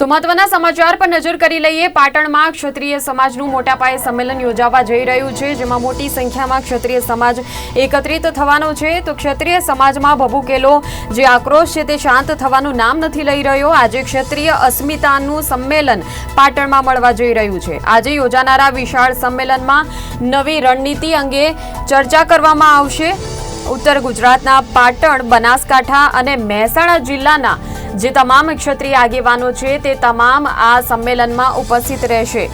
તો મહત્વના સમાચાર પર નજર કરી લઈએ. પાટણમાં ક્ષત્રિય સમાજનું મોટા પાયે સંમેલન યોજાવા જઈ રહ્યું છે, જેમાં મોટી સંખ્યામાં ક્ષત્રિય સમાજ એકત્રિત થવાનો છે. તો ક્ષત્રિય સમાજમાં ભભૂકેલો જે આક્રોશ છે તે શાંત થવાનું નામ નથી લઈ રહ્યો. આજે ક્ષત્રિય અસ્મિતાનું સંમેલન પાટણમાં મળવા જઈ રહ્યું છે. આજે યોજાનારા વિશાળ સંમેલનમાં નવી રણનીતિ અંગે ચર્ચા કરવામાં આવશે. ઉત્તર ગુજરાતના પાટણ, બનાસકાંઠા અને મહેસાણા જિલ્લાના જે તમામ ક્ષત્રિય આગેવાનો છે તે તમામ આ સંમેલનમાં ઉપસ્થિત રહેશે.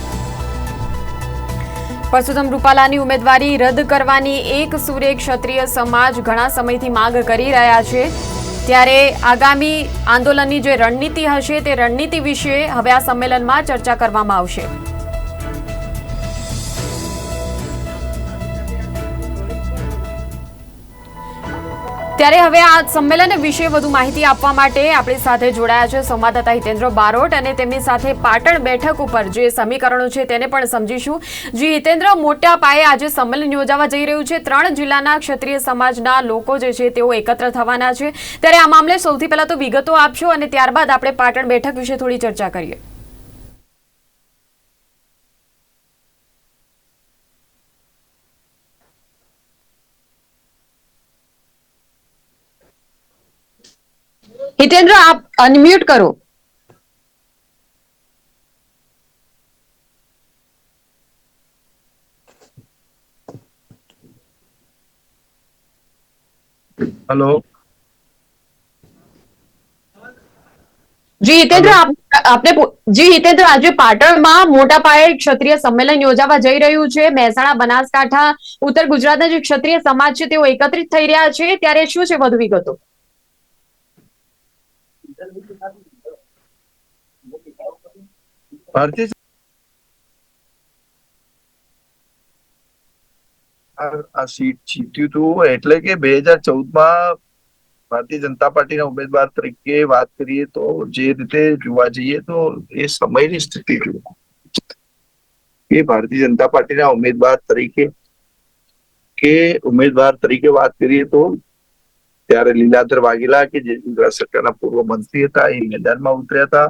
પરસોત્તમ રૂપાલાની ઉમેદવારી રદ કરવાની એક સુરે ક્ષત્રિય સમાજ ઘણા સમયથી માંગ કરી રહ્યા છે. ત્યારે આગામી આંદોલનની જે રણનીતિ હશે તે રણનીતિ વિશે હવે આ સંમેલનમાં ચર્ચા કરવામાં આવશે. ત્યારે હવે આ સંમેલન વિશે વધુ માહિતી આપવા માટે આપણી સાથે જોડાયા છે સંવાદદાતા હિતેન્દ્ર બારોટ અને તેમની સાથે પાટણ બેઠક ઉપર જે સમીકરણો છે તેને પણ સમજીશું. જી હિતેન્દ્ર, મોટા પાયે આજે સંમેલન યોજાવા જઈ રહ્યું છે. ત્રણ જિલ્લાના ક્ષત્રિય સમાજના લોકો જે છે તેઓ એકત્ર થવાના છે. ત્યારે આ મામલે સૌથી પહેલા તો વિગતો આપશો અને ત્યારબાદ આપણે પાટણ બેઠક વિશે થોડી ચર્ચા કરીએ. હિતેન્દ્ર આપ અનમ્યુટ કરો. હેલો જી હિતેન્દ્ર આપ- આપને જી હિતેન્દ્ર આજે પાટણમાં મોટા પાયે ક્ષત્રિય સંમેલન યોજાવા જઈ રહ્યું છે. મહેસાણા બનાસકાંઠા ઉત્તર ગુજરાતના જે ક્ષત્રિય સમાજ છે તેઓ એકત્રિત થઈ રહ્યા છે. ત્યારે શું છે વધુ વિગતો? ભારતીય આ સીટ જીત્યું હતું એટલે કે બે હજાર ચૌદમાં ભારતીય જનતા પાર્ટીના ઉમેદવાર તરીકે વાત કરીએ તો જે રીતે જોવા જઈએ તો એ સમયની સ્થિતિ જુઓ કે ભારતીય જનતા પાર્ટીના ઉમેદવાર તરીકે કે ઉમેદવાર તરીકે વાત કરીએ તો ત્યારે લીલાધર વાઘેલા કે જે ગુજરાત સરકારના પૂર્વ મંત્રી હતા એ મેદાનમાં ઉતર્યા હતા.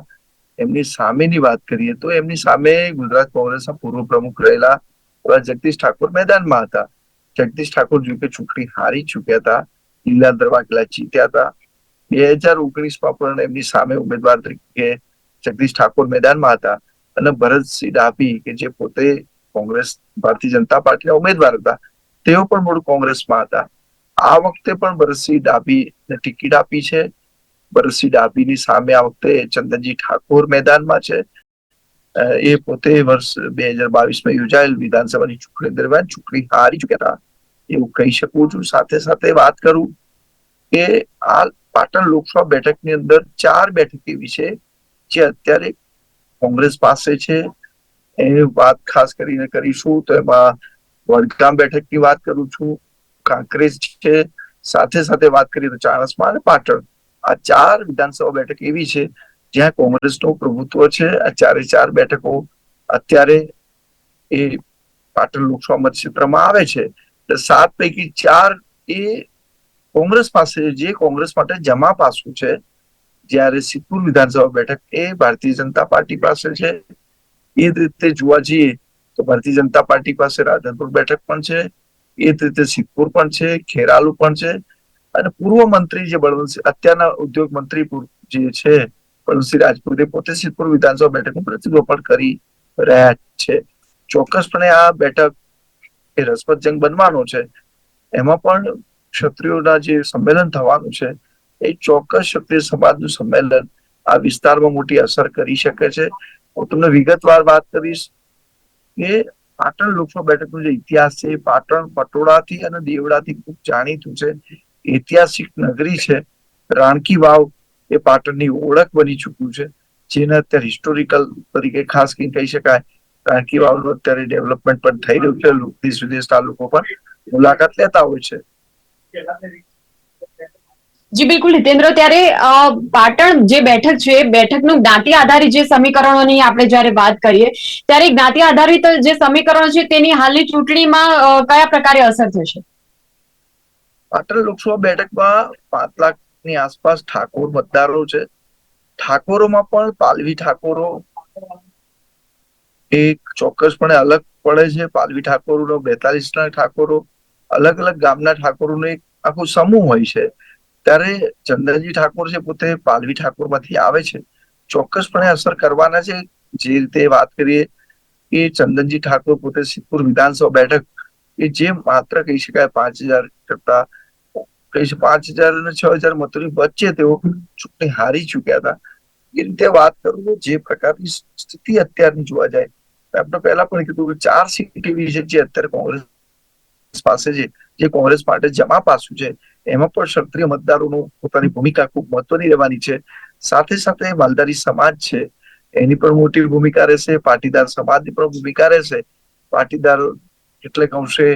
એમની સામેની વાત કરીએ તો એમની સામે ગુજરાત કોંગ્રેસના પૂર્વ પ્રમુખ રહેલા એવા જગદીશ ઠાકોર મેદાનમાં હતા. જગદીશ ઠાકોર જો કે ચૂંટણી હારી ચૂક્યા હતા. લીલા વાઘેલા જીત્યા હતા. બે હજાર ઓગણીસમાં પણ એમની સામે ઉમેદવાર તરીકે જગદીશ ઠાકોર મેદાનમાં હતા અને ભરતસિંહ ડાભી, કે જે પોતે કોંગ્રેસ, ભારતીય જનતા પાર્ટીના ઉમેદવાર હતા, તેઓ પણ મૂળ કોંગ્રેસમાં હતા. આ વખતે પણ ભરતસિંહ ડાભીને ટિકિટ આપી છે. ભરતસિંહ ડાભીની સામે આ વખતે ચંદનજી ઠાકોર મેદાનમાં છે. એ પોતે વર્ષ બે હજાર બાવીસમાં યોજાયેલ વિધાનસભાની ચૂંટણી દરમિયાન ચૂંટણી હારી ચૂક્યા એવું કહી શકું છું. સાથે સાથે વાત કરું કે આ પાટણ લોકસભા બેઠકની અંદર ચાર બેઠક એવી છે જે અત્યારે કોંગ્રેસ પાસે છે. એ વાત ખાસ કરીને કરીશું તો એમાં વડગામ બેઠકની વાત કરું છું. કાંકરેજ છે. સાથે સાથે વાત કરીએ તો ચાણસમાં અને પાટણ. આ ચાર વિધાનસભા બેઠક એવી છે જ્યાં કોંગ્રેસનું પ્રભુત્વ છે. આ ચારે ચાર બેઠકો અત્યારે એ પાટણ લોકસભા મતક્ષેત્રમાં આવે છે. એટલે સાત પૈકી ચાર એ કોંગ્રેસ પાસે જે કોંગ્રેસ માટે જમા પાસું છે. જ્યારે સિદ્ધપુર વિધાનસભા બેઠક એ ભારતીય જનતા પાર્ટી પાસે છે. એ જ રીતે જોવા જઈએ તો ભારતીય જનતા પાર્ટી પાસે રાધનપુર બેઠક પણ છે. એ જ રીતે સિદ્ધપુર પણ છે. ખેરાલુ પણ છે. અને પૂર્વ મંત્રી જે બળવંતસિંહ અત્યારના ઉદ્યોગ મંત્રી જે છે બળવંતસિંહ રાજપૂતે પોતે સિદ્ધપુર વિધાનસભા બેઠકનું પ્રતિનિધિત્વ પણ કરી રહ્યા છે. ચોક્કસપણે આ બેઠક એ રસપ્રદ જંગ બનવાનો છે. એમાં પણ ક્ષત્રિયોના જે સંમેલન થવાનું છે, એ ચોક્કસ ક્ષત્રિય સમાજનું સંમેલન આ વિસ્તારમાં મોટી અસર કરી શકે છે. હું તમને વિગતવાર વાત કરીશ કે પાટણ લોકસભા બેઠકનો જે ઇતિહાસ છે પાટણ પટોળાથી અને દેવડાથી ખૂબ જાણીતું છે. ઐતિહાસિક નગરી છે. રાણકી વાવ એ પાટણની ઓળખ બની ચૂક્યું છે. જેને અત્યારે હિસ્ટોરિકલ તરીકે ખાસ કરીને કહી શકાય. રાણકી વાવનું અત્યારે ડેવલપમેન્ટ પણ થઈ રહ્યું છે. દેશ વિદેશના લોકો પણ મુલાકાત લેતા હોય છે. જી, બિલકુલ હિતેન્દ્ર ત્યારે પાટણ જે બેઠક છે, બેઠકનું જ્ઞાતિ આધારિત જે સમીકરણોની આપણે જ્યારે વાત કરીએ, ત્યારે જ્ઞાતિ આધારિત જે સમીકરણો છે, તેની હાલની ચૂંટણીમાં કયા પ્રકારે અસર થશે? પાટણ લોકસભા બેઠકમાં પાંચ લાખની આસપાસ ઠાકોર મતદારો છે. ઠાકોરોમાં પણ પાલવી ઠાકોરો એક ચોક્કસપણે અલગ પડે છે. પાલવી ઠાકોરોનો બેતાલીસ ના ઠાકોરો, અલગ અલગ ગામના ઠાકોરોનો એક આખો સમૂહ હોય છે. ત્યારે ચંદ્રજી ઠાકોર છે પોતે પાલવી ઠાકોરમાંથી આવે છે. ચોક્કસપણે અસર કરવાના છે. જે રીતે વાત કરીએ કે ચંદનજી ઠાકોર પોતે સિદ્ધપુર વિધાનસભા બેઠક કે જે માત્ર કહી શકાય પાંચ હજાર કરતા કહી શકાય પાંચ હજાર અને છ હજાર મતોની વચ્ચે તેઓ ચૂંટણી હારી ચૂક્યા હતા. એ રીતે વાત કરું તો જે પ્રકારની સ્થિતિ અત્યારની જોવા જાય આપણે પહેલા પણ કીધું કે ચાર સીટ છે જે અત્યારે કોંગ્રેસ પાસે છે, જે કોંગ્રેસ માટે જમા પાસું છે. એમાં પણ ક્ષત્રિય મતદારોનું પોતાની ભૂમિકા ખૂબ મહત્વની રહેવાની છે. સાથે સાથે માલધારી સમાજ છે, એની પણ મોટી ભૂમિકા રહેશે, પાટીદાર સમાજની પણ ભૂમિકા રહેશે. પાટીદાર કેટલેક અંશે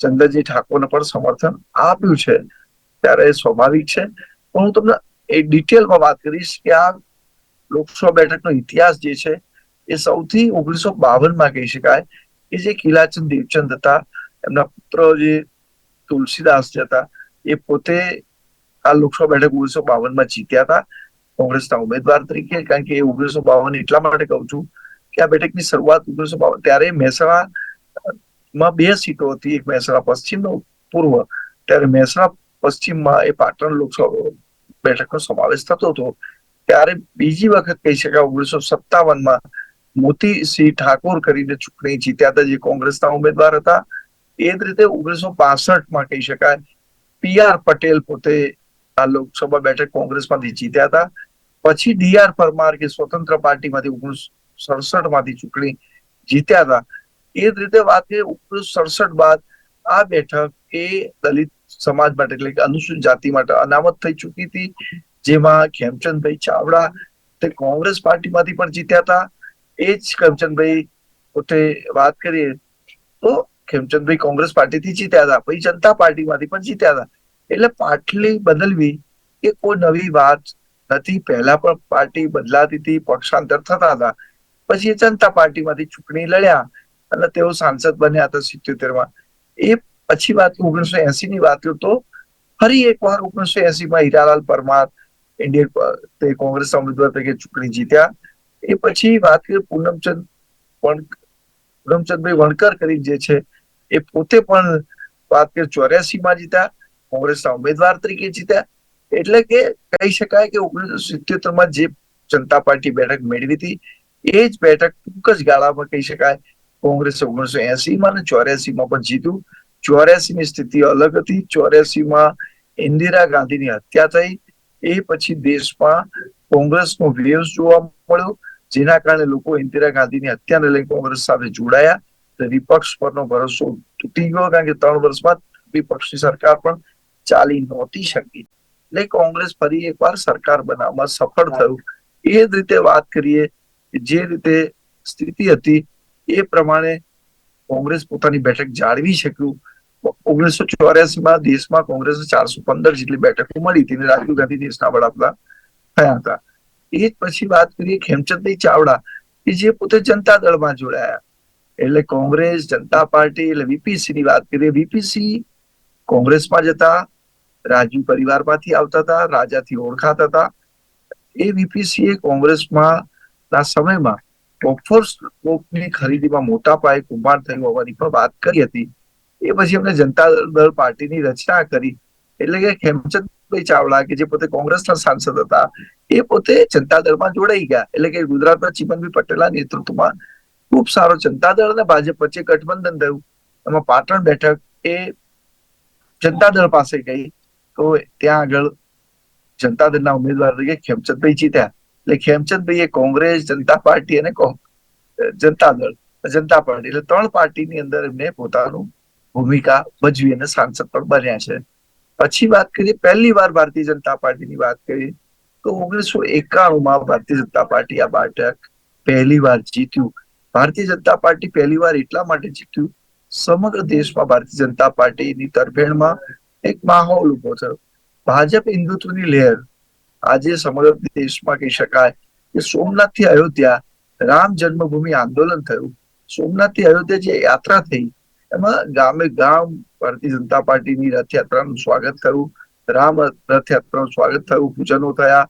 ચંદ્રજી ઠાકોરને પણ સમર્થન આપ્યું છે. ત્યારે સ્વાભાવિક છે. પણ હું તમને એ ડિટેલમાં વાત કરીશ કે આ લોકસભા બેઠકનો ઇતિહાસ જે છે, એ સૌથી ઓગણીસો બાવનમાં કહી શકાય કે જે કિલાચંદ દેવચંદ હતા, એમના પુત્ર જે તુલસીદાસ જે હતા, એ પોતે આ લોકસભા બેઠક ઓગણીસો બાવનમાં જીત્યા હતા. કોંગ્રેસના ઉમેદવાર તરીકે, કારણ કે એ ઓગણીસો બાવન એટલા માટે કહું છું કે આ બેઠકની શરૂઆત ઓગણીસો બાવન, ત્યારે મહેસાણા માં બે સીટો હતી. એક મહેસાણા પશ્ચિમ પૂર્વ. ત્યારે મહેસાણા પશ્ચિમમાં એ પાટણ લોકસભા બેઠકનો સમાવેશ થતો હતો, ત્યારે બીજી વખત કહી શકાય ઓગણીસો સત્તાવનમાં મોતીસિંહ ઠાકોર કરીને ચૂંટણી જીત્યા હતા, જે કોંગ્રેસના ઉમેદવાર હતા. એ જ રીતે ઓગણીસો પાસઠમાં કહી શકાય પી આર પટેલ પોતે આ લોકસભા બેઠક કોંગ્રેસમાંથી જીત્યા હતા. પછી ડી આર પરમાર કે સ્વતંત્ર પાર્ટીમાંથી ઓગણીસો સડસઠ ચૂંટણી જીત્યા હતા. એ જ રીતે વાત કરીએ ઓગણીસો સડસઠ બાદ આ બેઠક એ દલિત સમાજ માટે એટલે કે અનુસૂચિત જાતિ માટે અનામત થઈ ચૂકી હતી. જેમાં ખેમચંદભાઈ ચાવડા તે કોંગ્રેસ પાર્ટીમાંથી પણ જીત્યા હતા. એ જ ખેમચંદભાઈ પોતે વાત કરીએ તો ખેમચંદભાઈ કોંગ્રેસ પાર્ટીથી જીત્યા હતા. પછી જનતા પાર્ટીમાંથી પણ જીત્યા હતા. એટલે પાટલી બદલવી એ કોઈ નવી વાત નથી. પહેલા પણ પાર્ટી બદલાતી હતી, પક્ષાંતર થતા હતા. પછી એ જનતા પાર્ટીમાંથી ચૂંટણી લડ્યા અને તેઓ સાંસદ બન્યા હતા સિત્યોતેરમાં એ પછી વાત ઓગણીસો એસી ની વાત તો ફરી એકવાર ઓગણીસો એસી માં હીરાલાલ પરમાર તે કોંગ્રેસ ઉમેદવાર તરીકે ચૂંટણી જીત્યા. એ પછી વાત કરીએ પૂનમચંદ પૂનમચંદભાઈ વણકર કરી જે છે, એ પોતે પણ વાત કરીએ ચોર્યાસી માં જીત્યા, કોંગ્રેસના ઉમેદવાર તરીકે જીત્યા. એટલે કે કહી શકાય કે ઓગણીસો સિત્યોતેરમાં જે જનતા પાર્ટી બેઠક મેળવી હતી, એ જ બેઠક ટૂંક જ ગાળામાં કહી શકાય કોંગ્રેસ ઓગણીસો એસી માં અને ચોર્યાસી માં પણ જીત્યું. ચોર્યાસી ની સ્થિતિ અલગ હતી. ચોર્યાસી માં ઇન્દિરા ગાંધીની હત્યા થઈ. એ પછી દેશમાં કોંગ્રેસનો વેવ જોવા મળ્યો, જેના કારણે લોકો ઇન્દિરા ગાંધીની હત્યાને લઈને કોંગ્રેસ સાથે જોડાયા. વિપક્ષ પરનો ભરોસો તૂટી ગયો, કારણ કે ત્રણ વર્ષમાં વિપક્ષની સરકાર પણ ચાલી નહોતી શકી. એટલે કોંગ્રેસ ફરી એકવાર સરકાર બનાવવામાં સફળ થયું. એ જ રીતે વાત કરીએ જે રીતે સ્થિતિ હતી, એ પ્રમાણે કોંગ્રેસ પોતાની બેઠક જાળવી શક્યું. ઓગણીસો ચોર્યાસી માં દેશમાં કોંગ્રેસ ચારસો પંદર જેટલી બેઠકો મળી હતી રાજીવ ગાંધી દેશના વડાપ્રધાન થયા હતા. એ જ પછી વાત કરીએ ખેમચંદભાઈ ચાવડા કે જે પોતે જનતા દળમાં જોડાયા. એટલે કોંગ્રેસ, જનતા પાર્ટી એટલે વીપીસી ની વાત કરીએ, વીપીસી કોંગ્રેસમાં જતા રાજુ પરિવારમાંથી આવતા હતા, રાજાથી ઓળખાતા હતા. એ વીપીસી એ કોંગ્રેસમાં ના સમયમાં બોફોર્સ ખરીદીમાં મોટા પાયે કુંભાર થયું હોવાની પણ વાત કરી હતી. એ પછી એમને જનતા દળ પાર્ટીની રચના કરી. એટલે કે ખેમચંદભાઈ ચાવડા કે જે પોતે કોંગ્રેસના સાંસદ હતા, એ પોતે જનતા દળમાં જોડાઈ ગયા. એટલે કે ગુજરાતના ચિમનભાઈ પટેલના નેતૃત્વમાં ખૂબ સારો જનતા દળ અને ભાજપ વચ્ચે ગઠબંધન થયું. એમાં પાટણ બેઠક એ જનતા દળ પાસે ગઈ. તો ત્યાં આગળ જનતા દળના ઉમેદવાર તરીકે ખેમચંદભાઈ જીત્યા. એટલે ખેમચંદભાઈ એ કોંગ્રેસ, જનતા પાર્ટી અને જનતા દળ, જનતા પાર્ટી, એટલે ત્રણ પાર્ટીની અંદર એમને પોતાનું ભૂમિકા ભજવી અને સાંસદ પણ બન્યા છે. પછી વાત કરીએ, પહેલી વાર ભારતીય જનતા પાર્ટીની વાત કરીએ, તો ઓગણીસો એકાણું ભારતીય જનતા પાર્ટી આ બેઠક પહેલી વાર જીત્યું. ભારતીય જનતા પાર્ટી પહેલી વાર એટલા માટે જીત્યું, સમગ્ર દેશમાં ભારતીય જનતા પાર્ટીની તરફેણમાં એક માહોલ ઊભો થયો. ભાજપ હિન્દુત્વની લહેર, આજે સમગ્ર દેશમાં કહી શકાય કે સોમનાથથી અયોધ્યા રામ જન્મભૂમિ આંદોલન થયું. સોમનાથથી અયોધ્યા જે યાત્રા થઈ એમાં ગામે ગામ ભારતીય જનતા પાર્ટીની રથયાત્રાનું સ્વાગત થયું. રામ રથયાત્રાનું સ્વાગત થયું. પૂજનો થયા.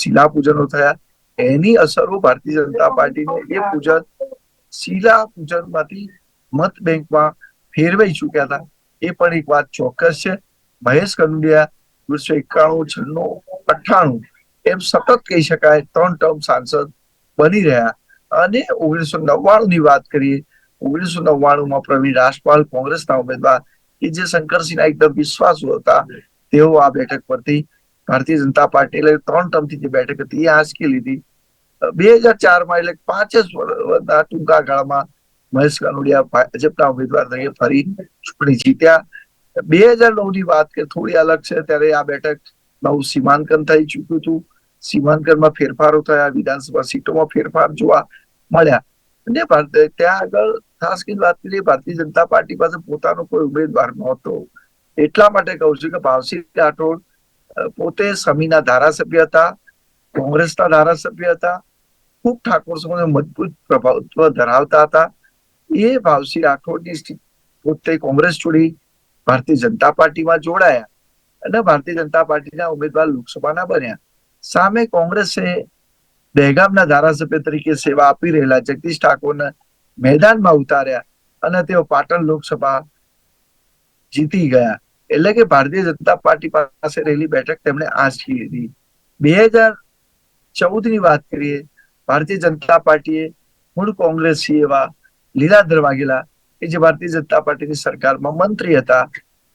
શિલા પૂજનો થયા. એની અસરો ભારતીય જનતા પાર્ટીને એ પૂજન, શિલા પૂજનમાંથી મત બેંકમાં ફેરવાઈ ચુક્યા હતા. એ પણ એક વાત ચોક્કસ છે. મહેશ કનુડિયા ઓગણીસો એકાણું, છન્નું, અઠ્ઠાણું એમ સતત કહી શકાય, ત્રણ ટર્મ સાંસદ બની રહ્યા. અને ઓગણીસો નવ્વાણું ની વાત કરીએ ઓગણીસો નવ્વાણું પ્રવીણ રાજપાલ કોંગ્રેસના ઉમેદવાર કે જે શંકરસિંહના એકદમ વિશ્વાસુ હતા, તેઓ આ બેઠક પરથી ભારતીય જનતા પાર્ટી એટલે ત્રણ ટર્મથી જે બેઠક હતી એ આંચકી લીધી. બે હજાર ચારમાં એટલે પાંચ જ ટૂંકા ગાળામાં મહેશ કનોડિયા ભાજપના ઉમેદવાર તરીકે ફરી ચૂંટણી જીત્યા. બે હજાર નવની વાત કે થોડી અલગ છે, ત્યારે આ બેઠક નવું સીમાંકન થઈ ચૂક્યું હતું. સીમાંકનમાં ફેરફારો થયા, વિધાનસભા સીટોમાં ફેરફાર જોવા મળ્યા. અને ત્યાં આગળ ખાસ કરીને વાત કરીએ, ભારતીય જનતા પાર્ટી પાસે પોતાનો કોઈ ઉમેદવાર નહોતો. એટલા માટે કહું છું કે ભાવસિંહ રાઠોડ પોતે સમીના ધારાસભ્ય હતા, કોંગ્રેસના ધારાસભ્ય હતા, ખૂબ ઠાકોર સમાજમાં મજબૂત પ્રભાવત્વ ધરાવતા હતા. એ ભાવસિંહ રાઠોડની પોતે કોંગ્રેસ છોડી ભારતીય જનતા પાર્ટીમાં જોડાયા અને ભારતીય જનતા પાર્ટીના ઉમેદવાર લોકસભાના બન્યા. સામે કોંગ્રેસે દહેગામના ધારાસભ્ય તરીકે સેવા આપી રહેલા જગદીશ ઠાકોરને મેદાનમાં ઉતાર્યા અને તેઓ પાટણ લોકસભા જીતી ગયા. એટલે કે ભારતીય જનતા પાર્ટી પાસે રહેલી બેઠક તેમણે આંચકી લીધી. બે હજાર ચૌદની વાત કરીએ, ભારતીય જનતા પાર્ટીએ મૂળ કોંગ્રેસી એવા લીલાધર વાઘેલા કે જે ભારતીય જનતા પાર્ટીની સરકારમાં મંત્રી હતા,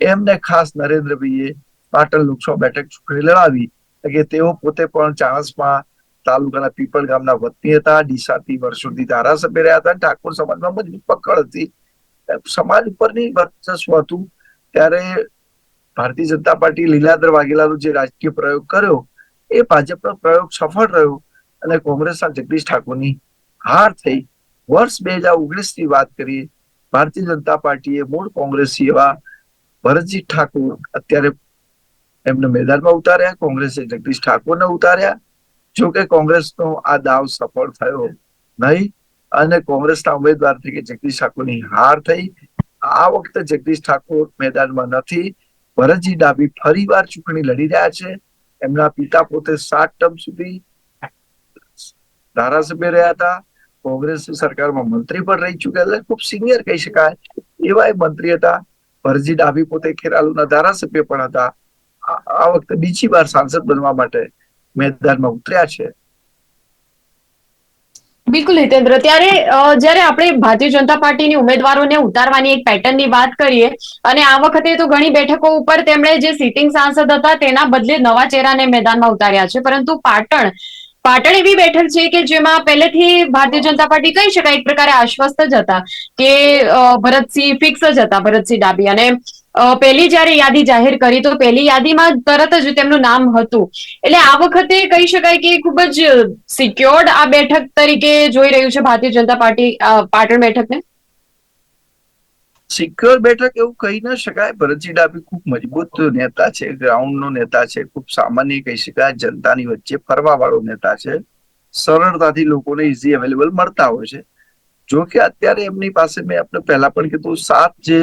એમને ખાસ નરેન્દ્રભાઈએ પાટણ લોકસભા બેઠક ચૂંટણી લડાવી. કે તેઓ પોતે પણ ચાણસમાં તાલુકાના પીપળ ગામના વતની હતા. ડીસાથી વર્ષોથી ધારાસભ્ય રહ્યા હતા. ઠાકોર સમાજમાં મજબૂત પકડ હતી. સમાજ ઉપરની વર્ચસ્વ હતું. ત્યારે ભારતીય જનતા પાર્ટી લીલાધર વાઘેલાનો જે રાજકીય પ્રયોગ કર્યો, એ ભાજપનો પ્રયોગ સફળ રહ્યો અને કોંગ્રેસના જગદીશ ઠાકોરની હાર થઈ. વર્ષ બે હજાર ઓગણીસની વાત કરીએ, ભારતીય જનતા પાર્ટીએ મૂળ કોંગ્રેસી એવા ભરતજી ઠાકોર અત્યારે એમને મેદાનમાં ઉતાર્યા. કોંગ્રેસે જગદીશ ઠાકોરને ઉતાર્યા. જો કે કોંગ્રેસનો આ દાવ સફળ થયો નહીં અને કોંગ્રેસના ઉમેદવાર તરીકે જગદીશ ઠાકોરની હાર થઈ. આ વખતે જગદીશ ઠાકોર મેદાનમાં નથી, ભરતજી ડાબી ફરીવાર ચૂંટણી લડી રહ્યા છે. એમના પિતા પોતે સાત ટર્મ સુધી ધારાસભ્ય રહ્યા હતા. કોંગ્રેસની સરકારમાં મંત્રી પણ રહી ચૂક્યા એટલે ખૂબ સિનિયર કહી શકાય એવા એ મંત્રી હતા. ભરતજી ડાભી પોતે ખેરાલુના ધારાસભ્ય પણ હતા. આ વખતે બીજી વાર સાંસદ બનવા માટે મેદાનમાં ઉતર્યા છે. બિલકુલ હિતેન્દ્ર. ત્યારે જ્યારે આપણે ભારતીય જનતા પાર્ટીની ઉમેદવારોને ઉતારવાની એક પેટર્નની વાત કરીએ, અને આ વખતે તો ઘણી બેઠકો ઉપર તેમણે જે સિટિંગ સાંસદ હતા તેના બદલે નવા ચહેરાને મેદાનમાં ઉતાર્યા છે. પરંતુ પાટણ પાટણ એવી બેઠક છે કે જેમાં પહેલેથી ભારતીય જનતા પાર્ટી કહી શકાય, એક પ્રકારે આશ્વસ્ત જ હતા કે ભરતસિંહ ફિક્સ જ હતા, ભરતસિંહ ડાબી. અને પહેલી જ્યારે યાદી જાહેર કરી, તો પહેલી યાદીમાં તરત જ તેમનું નામ હતું. એટલે આ વખતે કહી શકાય કે ખૂબ જ સિક્યોર્ડ આ બેઠક તરીકે જોઈ રહ્યું છે ભારતીય જનતા પાર્ટી પાટણ બેઠકને. સિક્યોર બેઠક એવું કહી ન શકાય. ભરતજી ડાભી ખૂબ મજબૂત નેતા છે ગ્રાઉન્ડ નો નેતા છે, ખૂબ સામાન્ય કહી શકાય. જનતાની વચ્ચે ફરવા વાળો નેતા છે. સરળતાથી લોકોને ઇઝી અવેલેબલ મળતા હોય છે. જો કે અત્યારે એમની પાસે મેં આપણે પહેલા પણ કીધું, સાત જે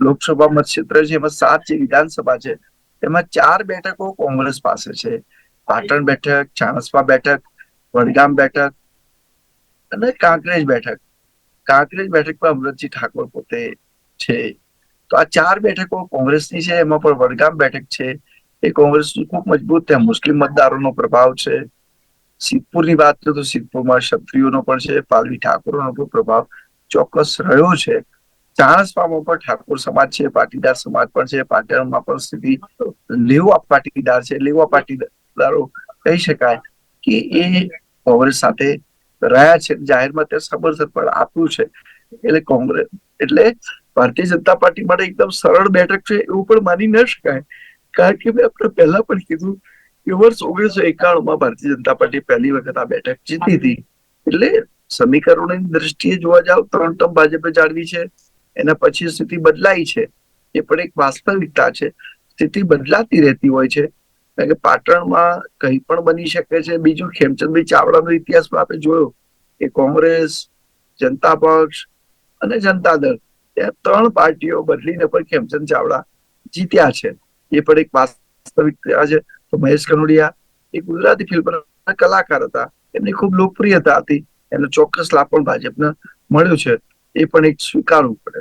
લોકસભા મતક્ષેત્ર છે, એમાં સાત જે વિધાનસભા છે એમાં ચાર બેઠકો કોંગ્રેસ પાસે છે. પાટણ બેઠક, ચાણસ્પા બેઠક, વડગામ બેઠક અને કાંકરેજ બેઠક. કાંકરેજ બેઠક પર અમરતજી ઠાકોર પોતે છે. તો આ ચાર બેઠકો કોંગ્રેસની છે, એમાં પણ વડગામ બેઠક છે. એ કોંગ્રેસનું ખૂબ મજબૂત ત્યાં મુસ્લિમ મતદારોનો પ્રભાવ છે. સિદ્ધપુરની વાત તો સિદ્ધપુરમાં ક્ષત્રિયોનો પણ છે, પાલવી ઠાકોરનો પણ પ્રભાવ ચોક્કસ રહ્યો છે. ચાણસ્મામાં પણ ઠાકોર સમાજ છે, પાટીદાર સમાજ પણ છે પાટણમાં પણ સ્થિતિ લેવા પાટીદાર છે, લેવા પાટીદારો કહી શકાય કે એ કોંગ્રેસ સાથે રહ્યા છે. જાહેરમાં તે સમર્થન પણ આપ્યું છે. એટલે કોંગ્રેસ, એટલે ભારતીય જનતા પાર્ટી માટે એકદમ સરળ બેઠક છે એવું પણ માની ન શકાય. કારણ કે મેં આપણે પહેલા પણ કીધું કે વર્ષ ઓગણીસો એકાણું માં ભારતીય જનતા પાર્ટી પહેલી વખત આ બેઠક જીતી હતી. એટલે સમીકરણોની દ્રષ્ટિએ જોવા જાવ, ત્રણ ટર્મ ભાજપે જાળવી છે. એના પછી સ્થિતિ બદલાઈ છે. એ પણ એક વાસ્તવિકતા છે. સ્થિતિ બદલાતી રહેતી હોય છે. કારણ કે પાટણમાં કંઈ પણ બની શકે છે. બીજું ખેમચંદભાઈ ચાવડાનો ઇતિહાસ પણ આપણે જોયો કે કોંગ્રેસ, જનતા પક્ષ અને જનતા દળ એ ત્રણ પાર્ટીઓ બદલીને પણ ખેમચંદ ચાવડા જીત્યા છે. એ પણ એક વાસ્તવિકતા છે. તો મહેશ કનોડિયા એ ગુજરાતી ફિલ્મના કલાકાર હતા. એમની ખૂબ લોકપ્રિયતા હતી. એનો ચોક્કસ લાભ પણ ભાજપને મળ્યો છે. એ પણ એક સ્વીકારવું પડે.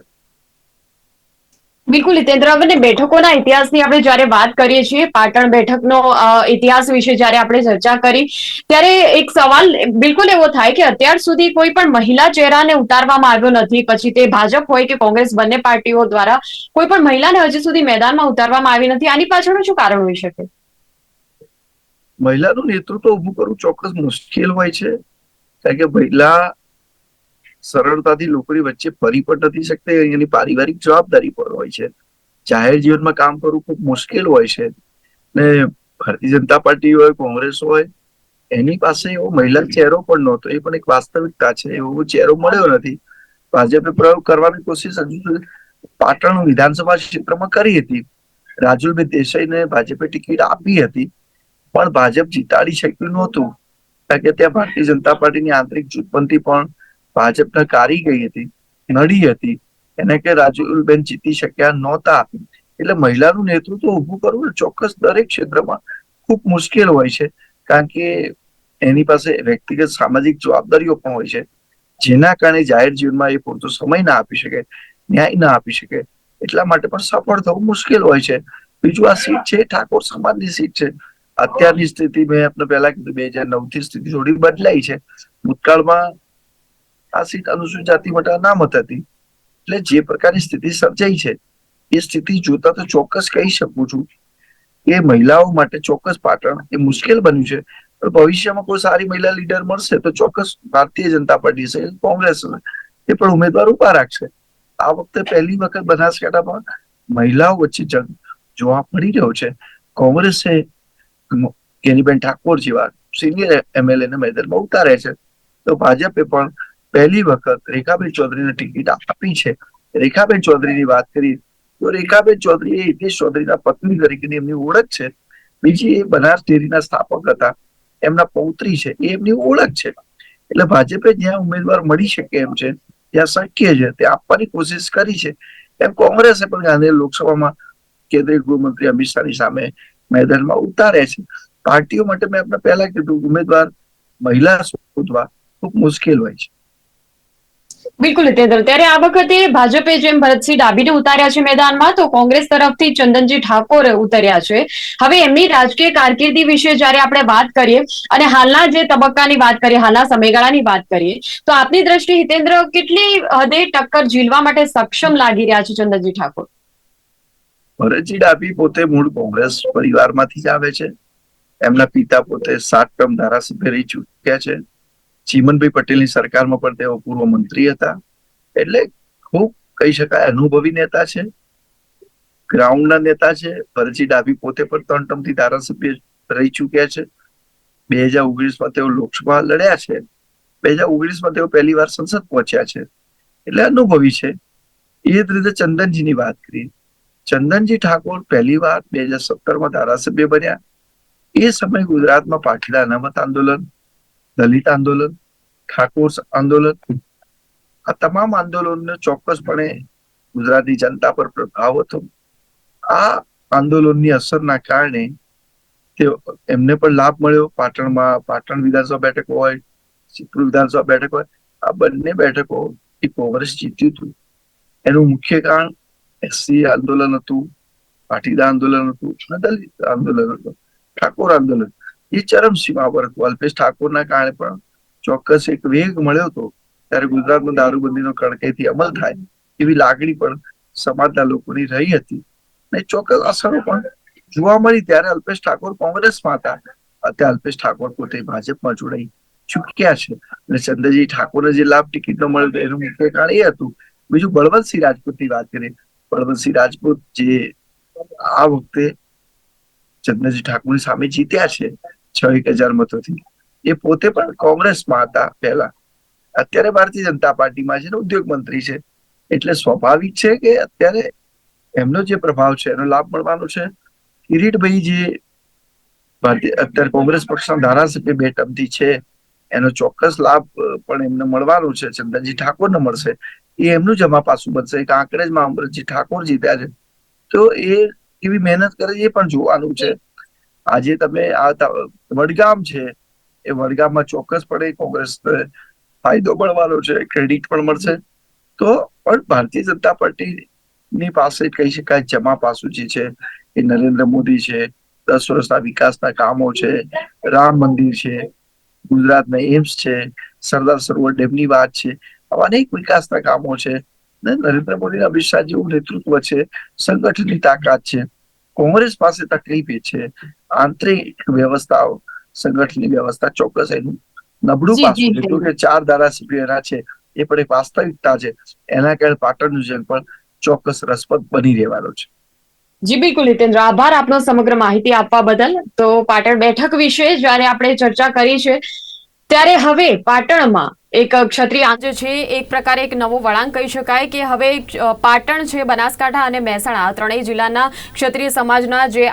બિલકુલ હિતેન્દ્ર હવે બેઠકોના ઇતિહાસની આપણે જ્યારે વાત કરીએ છીએ પાટણ બેઠકનો ઇતિહાસ વિશે જ્યારે આપણે ચર્ચા કરી ત્યારે એક સવાલ બિલકુલ એવો થાય કે અત્યાર સુધી કોઈ પણ મહિલા ચહેરાને ઉતારવામાં આવ્યો નથી. પછી તે ભાજપ હોય કે કોંગ્રેસ બંને પાર્ટીઓ દ્વારા કોઈ પણ મહિલાને હજી સુધી મેદાનમાં ઉતારવામાં આવી નથી. આની પાછળનું શું કારણ હોઈ શકે? મહિલાનું નેતૃત્વ ઊભું કરવું ચોક્કસ મુશ્કેલ હોય છે. કારણ કે મહિલા સરળતાથી લોકોની વચ્ચે ફરી પણ નથી શકતા. એની પારિવારિક જવાબદારી પણ હોય છે. જાહેર જીવનમાં કામ કરવું ખૂબ મુશ્કેલ હોય છે. ને ભારતીય જનતા પાર્ટી હોય, કોંગ્રેસ હોય, એની પાસે એવો મહિલા ચહેરો પણ નહોતો. એ પણ એક વાસ્તવિકતા છે. એવો ચહેરો મળ્યો નથી. ભાજપે પ્રયોગ કરવાની કોશિશ હજુ પાટણ વિધાનસભા ક્ષેત્રમાં કરી હતી. રાજુલભાઈ દેસાઈને ભાજપે ટિકિટ આપી હતી. પણ ભાજપ જીતાડી શક્યું નહોતું. કારણ કે ત્યાં ભારતીય જનતા પાર્ટીની આંતરિક જૂથપંથી પણ ભાજપને કારી ગઈ હતી, નડી હતી. એને કે રાજુલબેન જીતી શક્યા નહોતા. એટલે મહિલાનું નેતૃત્વ ઊભું કરવું ચોક્કસ દરેક ક્ષેત્રમાં ખૂબ મુશ્કેલ હોય છે. કારણ કે એની પાસે વ્યક્તિગત સામાજિક જવાબદારીઓ પણ હોય છે. જેના કારણે જાહેર જીવનમાં એ પૂરતો સમય ના આપી શકે, ન્યાય ના આપી શકે. એટલા માટે પણ સફળ થવું મુશ્કેલ હોય છે. બીજું આ સીટ છે, ઠાકોર સમાજની સીટ છે. અત્યારની સ્થિતિ મેં આપણે પહેલા કીધું, બે હજાર નવથી સ્થિતિ થોડી બદલાઈ છે. ભૂતકાળમાં આ સીટ અનુસૂચિત જાતિ માટે અનામત હતી. એટલે જે પ્રકારની સ્થિતિ સર્જાઈ છે, એ સ્થિતિ જોતા તો ચોક્કસ કહી શકું છું એ મહિલાઓ માટે ચોક્કસ પાટણ એ મુશ્કેલ બન્યું છે. પણ ભવિષ્યમાં કોઈ સારી મહિલા લીડર મળશે તો ચોક્કસ ભારતીય જનતા પાર્ટી છે કોંગ્રેસ એ પણ ઉમેદવાર ઊભા રાખશે. આ વખતે પહેલી વખત બનાસકાંઠામાં મહિલાઓ વચ્ચે જંગ જોવા મળી રહ્યો છે. કોંગ્રેસે કેનીબેન ઠાકોર જેવા સિનિયર એમએલએ ને મેદાનમાં ઉતારે છે. તો ભાજપે પણ પહેલી વખત રેખાબેન ચૌધરીને ટિકિટ આપી છે. રેખાબેન ચૌધરીની વાત કરી તો રેખાબેન ચૌધરી એ હિતેશ ચૌધરીના પત્ની તરીકેની એમની ઓળખ છે. બીજી એ બનાસ ડેરીના સ્થાપક હતા. એમના પૌત્રી છે. એ એમની ઓળખ છે. એટલે ભાજપે જ્યાં ઉમેદવાર મળી શકે એમ છે, ત્યાં શક્ય છે. તે આપવાની કોશિશ કરી છે. એમ કોંગ્રેસે પણ ગાંધી લોકસભામાં કેન્દ્રીય ગૃહમંત્રી અમિત શાહની સામે મેદાનમાં ઉતારે છે. પાર્ટીઓ માટે મેં આપણે પહેલા કીધું, ઉમેદવાર મહિલા શોધવા ખૂબ મુશ્કેલ હોય છે. બિલકુલ હિતેન્દ્ર ત્યારે આ વખતે ભાજપે જેમ ભરતસિંહ ડાભીને ઉતાર્યા છે મેદાનમાં, તો કોંગ્રેસ તરફથી ચંદનજી ઠાકોર ઉતર્યા છે. હવે એમની રાજકીય કારકિર્દી વિશે જ્યારે આપણે વાત કરીએ, અને હાલના જે તબક્કાની વાત કરીએ, હાલના સમયગાળાની વાત કરીએ, તો આપની દ્રષ્ટિએ હિતેન્દ્ર કેટલી હદે ટક્કર ઝીલવા માટે સક્ષમ લાગી રહ્યા છે ચંદનજી ઠાકોર? ભરતજી ડાભી પોતે મૂળ કોંગ્રેસ પરિવારમાંથી જ આવે છે. એમના પિતા પોતે સાત ટર્મ ધારાસભ્ય રહી ચૂક્યા છે. ચીમનભાઈ પટેલની સરકારમાં પણ તેઓ પૂર્વ મંત્રી હતા. એટલે ખૂબ કહી શકાય અનુભવી નેતા છે. ગ્રાઉન્ડના નેતા છે. ભરતજી ડાભી પોતે પણ ત્રણ ટર્મથી ધારાસભ્ય રહી ચૂક્યા છે. બે હજાર ઓગણીસમાં તેઓ લોકસભા લડ્યા છે. બે હજાર ઓગણીસમાં તેઓ પહેલી વાર સંસદ પહોંચ્યા છે. એટલે અનુભવી છે. એ જ રીતે ચંદનજીની વાત કરી ચંદનજી ઠાકોર પહેલી વાર બે હજાર સત્તરમાં ધારાસભ્ય બન્યા. એ સમય ગુજરાતમાં પાટીદાર અનામત આંદોલન દલિત આંદોલન, ઠાકોર આંદોલન, આ તમામ આંદોલનનો ચોક્કસપણે ગુજરાતની જનતા પર પ્રભાવ હતો. આ આંદોલનની અસરના કારણે તે એમને પણ લાભ મળ્યો. પાટણમાં, પાટણ વિધાનસભા બેઠક હોય, સિદ્ધપુર વિધાનસભા બેઠક હોય, આ બંને બેઠકો એ કોંગ્રેસ જીત્યું હતું. એનું મુખ્ય કારણ એસસી આંદોલન હતું, પાટીદાર આંદોલન હતું દલિત આંદોલન હતું. ઠાકોર આંદોલન. એ ચરમસીમા પર હતું. અલ્પેશ ઠાકોરના કારણે પણ ચોક્કસ એક વેગ મળ્યો હતો. ત્યારે ગુજરાતમાં દારૂબંધીનો કડકાઈથી અમલ થાય એવી લાગણી પણ સમાજના લોકોની રહી હતી. અને ચોક્કસ અસરો પણ જોવા મળી ત્યારે અલ્પેશ ઠાકોર કોંગ્રેસમાં હતા. અત્યારે અલ્પેશ ઠાકોર પોતે ભાજપમાં જોડાઈ ચૂક્યા છે. અને ચંદ્રજી ઠાકોરને જે લાભ ટિકિટ નો મળ્યો એનું મુખ્ય કારણ એ હતું. બીજું બળવંતસિંહ રાજપૂતની વાત કરીએ. બળવંતસિંહ રાજપૂત જે આ વખતે ચંદ્રજી ઠાકોરની સામે જીત્યા છે. છ એક હજાર મતોથી. એ પોતે પણ કોંગ્રેસમાં હતા પહેલા. અત્યારે ભારતીય જનતા પાર્ટીમાં છે ઉદ્યોગ મંત્રી છે. એટલે સ્વાભાવિક છે કે અત્યારે એમનો જે પ્રભાવ છે, એનો લાભ મળવાનો છે. કિરીટભાઈ જે ભારતીય, અત્યારે કોંગ્રેસ પક્ષના ધારાસભ્ય બે ટર્મથી છે, એનો ચોક્કસ લાભ પણ એમને મળવાનો છે ચંદનજી ઠાકોરને મળશે. એ એમનું જમા પાસું બનશે. કાંકરેજમાં અમૃતજી ઠાકોર જીત્યા છે. તો એ એવી મહેનત કરે એ પણ જોવાનું છે. આજે તમે આ વડગામ છે, એ વડગામમાં ચોક્કસપણે કોંગ્રેસ ફાયદો મળવાનો છે, ક્રેડિટ પણ મળશે. તો પણ ભારતીય જનતા પાર્ટીની પાસે કહી શકાય જમા પાસું જે છે, એ નરેન્દ્ર મોદી છે, દસ વર્ષના વિકાસના કામો છે, રામ મંદિર છે, ગુજરાતના એમ્સ છે, સરદાર સરોવર ડેમની વાત છે, આવા અનેક વિકાસના કામો છે. ને નરેન્દ્ર મોદીના અમિત શાહ જેવું નેતૃત્વ છે, સંગઠનની તાકાત છે. કોંગ્રેસ પાસે તકલીફ એ છે. આંતરિક વ્યવસ્થાઓ સંગઠનની વ્યવસ્થા ચોક્કસ એનું નબળું પાસું એટલું કે ચાર ધારાસભ્યો એના છે. એ પણ એક વાસ્તવિકતા છે. એના કારણે પાટણનું જેલ પણ ચોક્કસ રસપ્રદ બની રહેવાનો છે. જી બિલકુલ હિતેન્દ્ર. આભાર આપનો સમગ્ર માહિતી આપવા બદલ. તો પાટણ બેઠક વિશે જ્યારે આપણે ચર્ચા કરી છે ત્યારે હવે પાટણમાં એક ક્ષત્રિય જે છે, એક પ્રકારે એક નવો વળાંક કહી શકાય કે હવે પાટણ છે, બનાસકાંઠા અને મહેસાણા ત્રણેય જિલ્લાના ક્ષત્રિય સમાજના જે